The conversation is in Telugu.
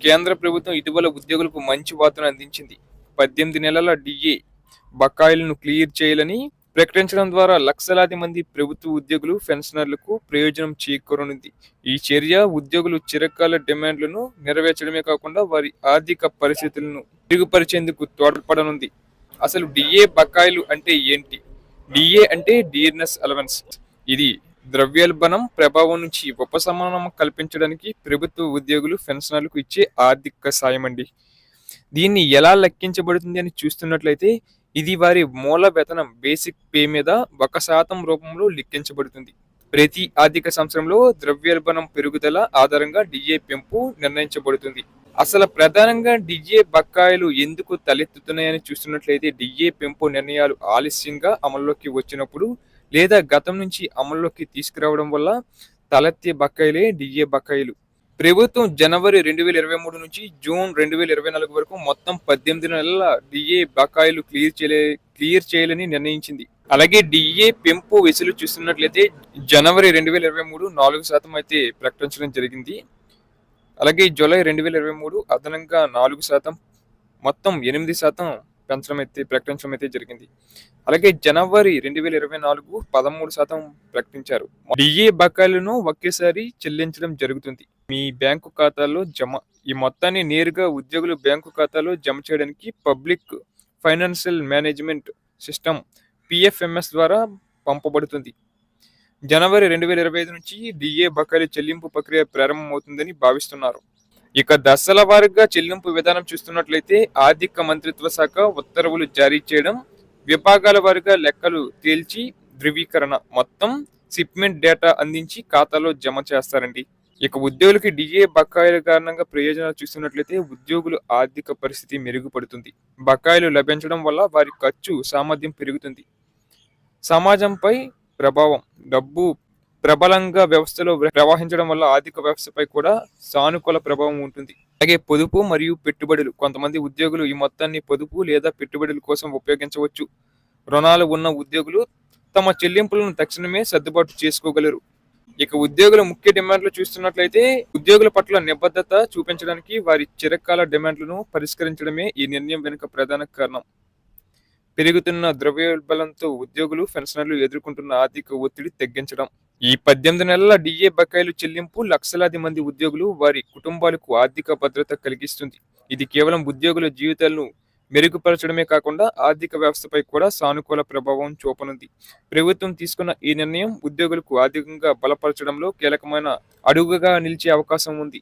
కేంద్ర ప్రభుత్వం ఇటీవల ఉద్యోగులకు మంచి వార్తను అందించింది. పద్దెనిమిది నెలల డిఏ బకాయిలను క్లియర్ చేయాలని ప్రకటించడం ద్వారా లక్షలాది మంది ప్రభుత్వ ఉద్యోగులు పెన్షనర్లకు ప్రయోజనం చేకూరనుంది. ఈ చర్య ఉద్యోగులు చిరకాల డిమాండ్లను నెరవేర్చడమే కాకుండా వారి ఆర్థిక పరిస్థితులను మెరుగుపరిచేందుకు తోడ్పడనుంది. అసలు డిఏ బకాయిలు అంటే ఏంటి? డిఏ అంటే డియర్నెస్ అలవెన్స్. ఇది ద్రవ్యోల్బణం ప్రభావం నుంచి ఉపశమనం కల్పించడానికి ప్రభుత్వ ఉద్యోగులు పెన్షనర్లకు ఇచ్చే ఆర్థిక సాయం అండి. దీన్ని ఎలా లెక్కించబడుతుంది అని చూస్తున్నట్లయితే ఇది వారి మూల వేతనం బేసిక్ పే మీద ఒక శాతం రూపంలో లెక్కించబడుతుంది. ప్రతి ఆర్థిక సంవత్సరంలో ద్రవ్యోల్బణం పెరుగుదల ఆధారంగా డిఏ పెంపు నిర్ణయించబడుతుంది. అసలు ప్రధానంగా డిఏ బకాయిలు ఎందుకు తలెత్తుతున్నాయని చూస్తున్నట్లయితే డిఏ పెంపు నిర్ణయాలు ఆలస్యంగా అమల్లోకి వచ్చినప్పుడు లేదా గతం నుంచి అమల్లోకి తీసుకురావడం వల్ల తలెత్తే బకాయిలే డిఏ బకాయిలు. ప్రభుత్వం జనవరి రెండు వేల ఇరవై మూడు నుంచి జూన్ రెండు వేల ఇరవై నాలుగు వరకు మొత్తం పద్దెనిమిది నెలల డిఏ బకాయిలు క్లియర్ చేయలే క్లియర్ చేయాలని నిర్ణయించింది. అలాగే డిఏ పెంపు వెసులు చూస్తున్నట్లయితే జనవరి రెండు వేల ఇరవై మూడు నాలుగు శాతం అయితే ప్రకటించడం జరిగింది. అలాగే జూలై రెండు వేల ఇరవై మూడు అదనంగా నాలుగు శాతం మొత్తం ఎనిమిది శాతం పెంచడం అయితే ప్రకటించడం అయితే జరిగింది. అలాగే జనవరి రెండు వేల ఇరవై నాలుగు పదమూడు శాతం ప్రకటించారు. డిఏ బకాయిలను ఒకేసారి చెల్లించడం జరుగుతుంది. మీ బ్యాంకు ఖాతాలో జమ ఈ మొత్తాన్ని నేరుగా ఉద్యోగులు బ్యాంకు ఖాతాలో జమ చేయడానికి public financial management system PFMS ద్వారా పంపబడుతుంది. జనవరి రెండు వేల ఇరవై ఐదు నుంచి డిఏ బకాయిల చెల్లింపు ప్రక్రియ ప్రారంభమవుతుందని భావిస్తున్నారు. ఇక దశల వారీగా చెల్లింపు విధానం చూస్తున్నట్లయితే ఆర్థిక మంత్రిత్వ శాఖ ఉత్తర్వులు జారీ చేయడం విభాగాల వారీగా లెక్కలు తేల్చి ధృవీకరణ మొత్తం షిప్మెంట్ డేటా అందించి ఖాతాలో జమ చేస్తారండి. ఇక ఉద్యోగులకి డిఏ బకాయిల కారణంగా ప్రయోజనాలు చూస్తున్నట్లయితే ఉద్యోగుల ఆర్థిక పరిస్థితి మెరుగుపడుతుంది. బకాయిలు లభించడం వల్ల వారి ఖర్చు సామర్థ్యం పెరుగుతుంది. సమాజంపై ప్రభావం డబ్బు ప్రబలంగా వ్యవస్థలో ప్రవహించడం వల్ల ఆర్థిక వ్యవస్థపై కూడా సానుకూల ప్రభావం ఉంటుంది. అలాగే పొదుపు మరియు పెట్టుబడులు కొంతమంది ఉద్యోగులు ఈ మొత్తాన్ని పొదుపు లేదా పెట్టుబడుల కోసం ఉపయోగించవచ్చు. రుణాలు ఉన్న ఉద్యోగులు తమ చెల్లింపులను తక్షణమే సర్దుబాటు చేసుకోగలరు. ఇక ఉద్యోగుల ముఖ్య డిమాండ్లు చూస్తున్నట్లయితే ఉద్యోగుల పట్ల నిబద్ధత చూపించడానికి వారి చిరకాల డిమాండ్లను పరిష్కరించడమే ఈ నిర్ణయం వెనుక ప్రధాన కారణం. పెరుగుతున్న ద్రవ్యోల్బలంతో ఉద్యోగులు పెన్షనర్లు ఎదుర్కొంటున్న ఆర్థిక ఒత్తిడి తగ్గించడం. ఈ పద్దెనిమిది నెలల డిఏ బకాయిలు చెల్లింపు లక్షలాది మంది ఉద్యోగులు వారి కుటుంబాలకు ఆర్థిక భద్రత కలిగిస్తుంది. ఇది కేవలం ఉద్యోగుల జీవితాలను మెరుగుపరచడమే కాకుండా ఆర్థిక వ్యవస్థపై కూడా సానుకూల ప్రభావం చూపనుంది. ప్రభుత్వం తీసుకున్న ఈ నిర్ణయం ఉద్యోగులకు ఆర్థికంగా బలపరచడంలో కీలకమైన అడుగుగా నిలిచే అవకాశం ఉంది.